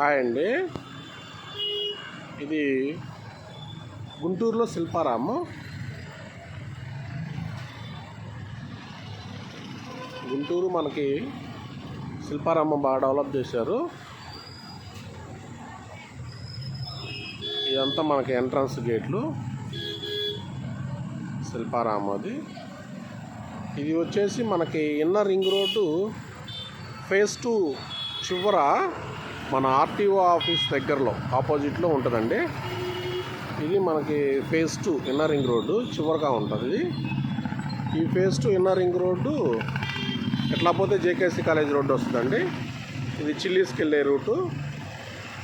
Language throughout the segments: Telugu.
హాయ్ అండి. ఇది గుంటూరులో శిల్పారాము. గుంటూరు మనకి శిల్పారామం బాగా డెవలప్ చేశారు. ఇదంతా మనకి ఎంట్రన్స్ గేట్లు. శిల్పారామం అది. ఇది వచ్చేసి మనకి inner ring road phase two చివర మన ఆర్టీఓ ఆఫీస్ దగ్గరలో ఆపోజిట్లో ఉంటుందండి. ఇది మనకి phase two inner ring road చివరిగా ఉంటుంది ఇది. ఈ phase two inner ring road ఎట్లా పోతే జేకేసీ కాలేజ్ రోడ్డు వస్తుందండి. ఇది చిల్లీస్కి వెళ్ళే రూటు.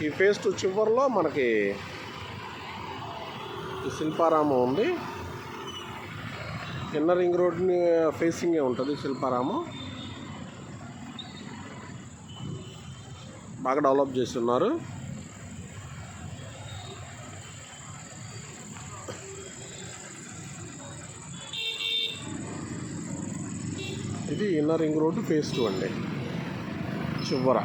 ఈ ఫేజ్ టూ చివరిలో మనకి శిల్పారామం ఉంది. ఇన్నర్ రింగ్ రోడ్ని ఫేసింగే ఉంటుంది శిల్పారామం. బాగా డెవలప్ చేస్తున్నారు. ఇది inner ring road phase two అండి. చివర.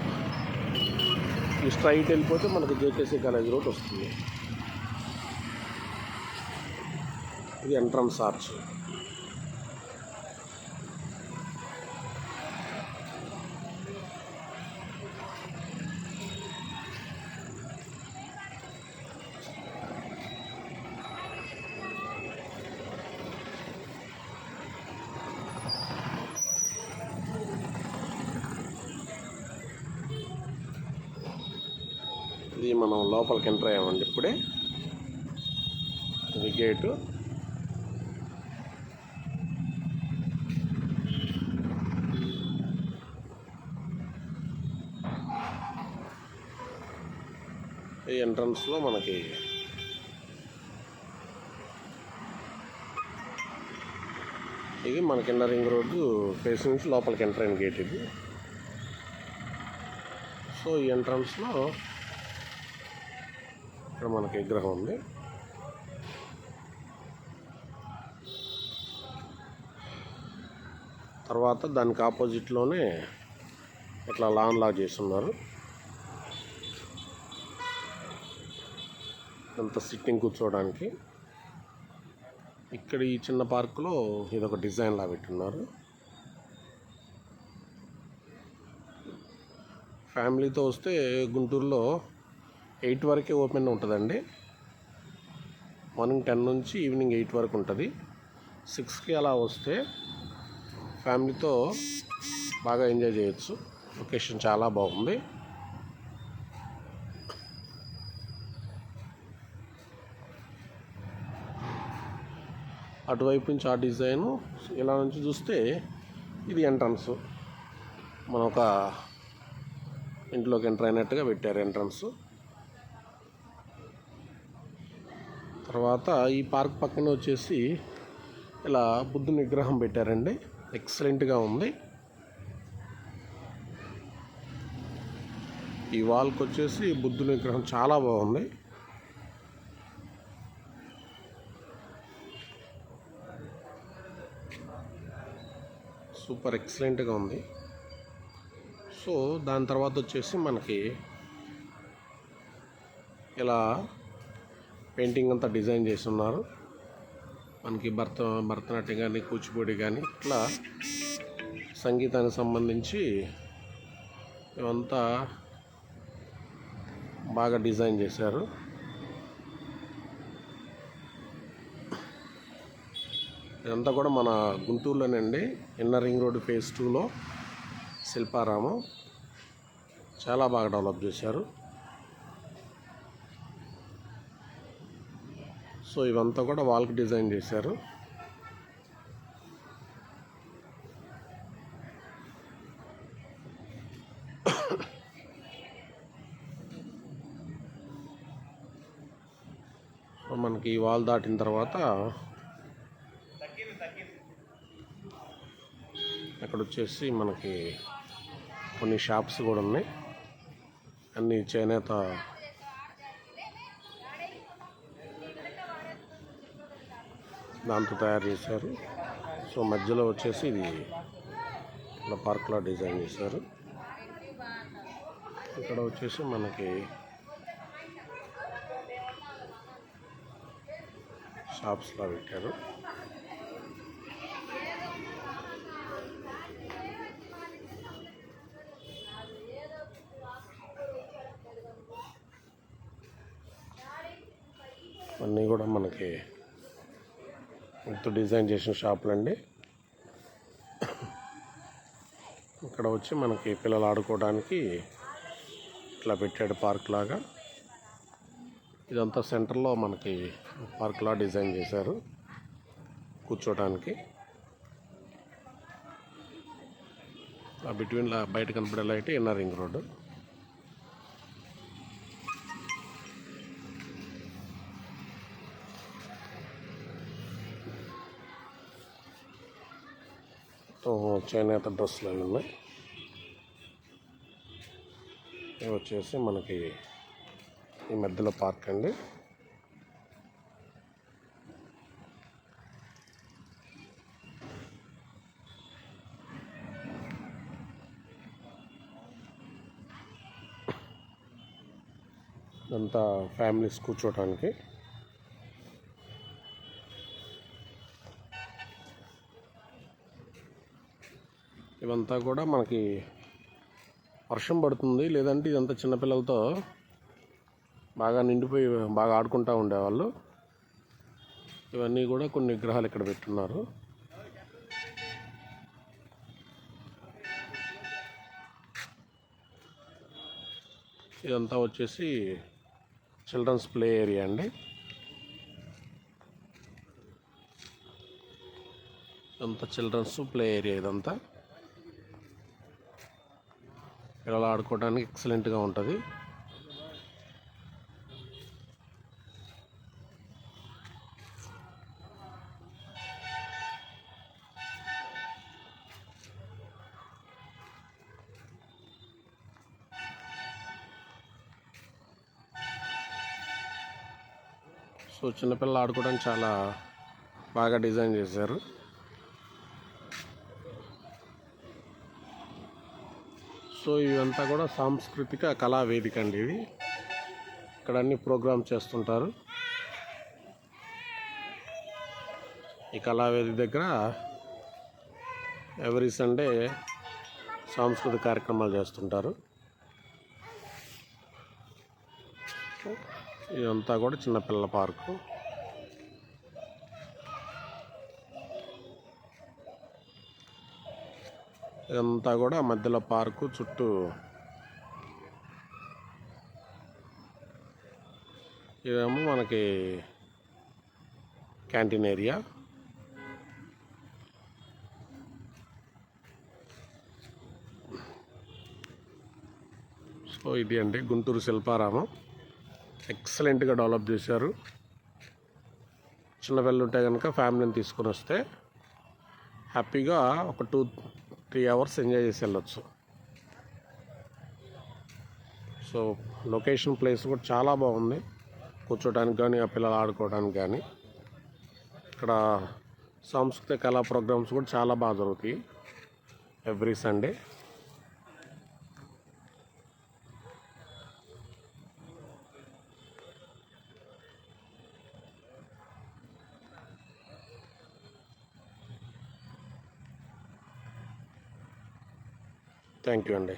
ఈ స్ట్రైట్ వెళ్ళిపోతే మనకి జేకేసీ కాలేజ్ రోడ్ వస్తుంది. ఇది ఎంట్రన్స్ ఆర్చ్. ఇది మనం లోపలికి ఎంటర్ అయ్యామండి ఇప్పుడే. ఇది గేటు. ఈ ఎంట్రన్స్లో మనకి ఇది మన కింద రింగ్ రోడ్డు ఫేస్ నుంచి లోపలికి ఎంటర్ అయిన గేట్ ఇది. సో ఈ ఎంట్రన్స్లో ఇక్కడ మనకి విగ్రహం ఉంది. తర్వాత దానికి ఆపోజిట్లోనే ఇట్లా లాన్ లా చేస్తున్నారు. అంత సిట్టింగ్ కూర్చోవడానికి. ఇక్కడ ఈ చిన్న పార్కులో ఇదొక డిజైన్ లా పెట్టున్నారు. ఫ్యామిలీతో వస్తే గుంటూరులో ఎయిట్ వరకే ఓపెన్ ఉంటుందండి. మార్నింగ్ టెన్ నుంచి ఈవినింగ్ ఎయిట్ వరకు ఉంటుంది. సిక్స్కి అలా వస్తే ఫ్యామిలీతో బాగా ఎంజాయ్ చేయొచ్చు. లొకేషన్ చాలా బాగుంది. అటువైపు నుంచి ఆ డిజైను ఇలా నుంచి చూస్తే ఇది ఎంట్రన్స్. మనం ఒక ఇంట్లోకి ఎంటర్ అయినట్టుగా పెట్టారు ఎంట్రన్స్. తర్వాత ఈ పార్క్ పక్కన వచ్చేసి ఇలా బుద్ధుని విగ్రహం పెట్టారండి. ఎక్సలెంట్గా ఉంది. ఈ వాల్కి వచ్చేసి బుద్ధుని విగ్రహం చాలా బాగుంది. సూపర్ ఎక్సలెంట్గా ఉంది. సో దాని తర్వాత వచ్చేసి మనకి ఇలా పెయింటింగ్ అంతా డిజైన్ చేసి ఉన్నారు మనకి భరత భరతనాట్యం కానీ కూచిపూడి కానీ ఇట్లా సంగీతానికి సంబంధించి ఇవంతా బాగా డిజైన్ చేశారు. ఇదంతా కూడా మన గుంటూరులోనండి ఇన్నర్ రింగ్ రోడ్ ఫేజ్ టూలో శిల్పారామం. చాలా బాగా డెవలప్ చేశారు. సో ఇవంతా కూడా వాల్కి డిజైన్ చేశారు. మనకి ఈ వాల్ దాటిన తర్వాత అక్కడ వచ్చేసి మనకి కొన్ని షాప్స్ కూడా ఉన్నాయి. అన్ని చేనేత దాంతో తయారు చేశారు. సో మధ్యలో వచ్చేసి ఇది ఇలా పార్క్లా డిజైన్ చేశారు. ఇక్కడ వచ్చేసి మనకి షాప్స్లా పెట్టారు. అన్నీ కూడా మనకి మొత్తం డిజైన్ చేసిన షాపులు అండి. ఇక్కడ వచ్చి మనకి పిల్లలు ఆడుకోవడానికి ఇట్లా పెట్టాడు పార్క్ లాగా. ఇదంతా సెంటర్లో మనకి పార్క్ లా డిజైన్ చేశారు కూర్చోడానికి ఆ బిట్వీన్ బయట కనపడే లైట్ ఇన్నర్ రింగ్ రోడ్డు. చేనేత డ్రెస్సులు అవి ఉన్నాయి. ఇవి వచ్చేసి మనకి ఈ మధ్యలో పార్క్ అండి. ఇదంతా ఫ్యామిలీస్ కూర్చోవటానికి అంతా కూడా మనకి వర్షం పడుతుంది. లేదంటే ఇదంతా చిన్నపిల్లలతో బాగా నిండిపోయి బాగా ఆడుకుంటూ ఉండేవాళ్ళు. ఇవన్నీ కూడా కొన్ని విగ్రహాలు ఇక్కడ పెట్టున్నారు. ఇదంతా వచ్చేసి చిల్డ్రన్స్ ప్లే ఏరియా అండి. ఇదంతా చిల్డ్రన్స్ ప్లే ఏరియా ఇదంతా. పిల్లలు ఆడుకోవడానికి ఎక్సలెంట్గా ఉంటుంది. సో చిన్నపిల్లలు ఆడుకోవడానికి చాలా బాగా డిజైన్ చేశారు. సో ఇవంతా కూడా సాంస్కృతిక కళా వేదిక అండి ఇది. ఇక్కడ అన్ని ప్రోగ్రామ్ చేస్తుంటారు. ఈ కళావేదిక దగ్గర ఎవ్రీ సండే సాంస్కృతిక కార్యక్రమాలు చేస్తుంటారు. ఇదంతా కూడా చిన్నపిల్లల పార్కు. ఇదంతా కూడా మధ్యలో పార్కు చుట్టూ ఇదేమో మనకి క్యాంటీన్ ఏరియా. సో ఇది అండి గుంటూరు శిల్పారామం. ఎక్సలెంట్గా డెవలప్ చేశారు. చిన్నపిల్లలు ఉంటే కనుక ఫ్యామిలీని తీసుకొని వస్తే హ్యాపీగా ఒక టూ త్రీ అవర్స్ ఎంజాయ్ చేసి వెళ్ళొచ్చు. సో లొకేషన్ ప్లేస్ కూడా చాలా బాగుంది. కూర్చోడానికి కానీ ఆ పిల్లలు ఆడుకోవడానికి కానీ ఇక్కడ సాంస్కృతిక కళా ప్రోగ్రామ్స్ కూడా చాలా బాగా జరుగుతాయి. Every Sunday థ్యాంక్ యూ అండి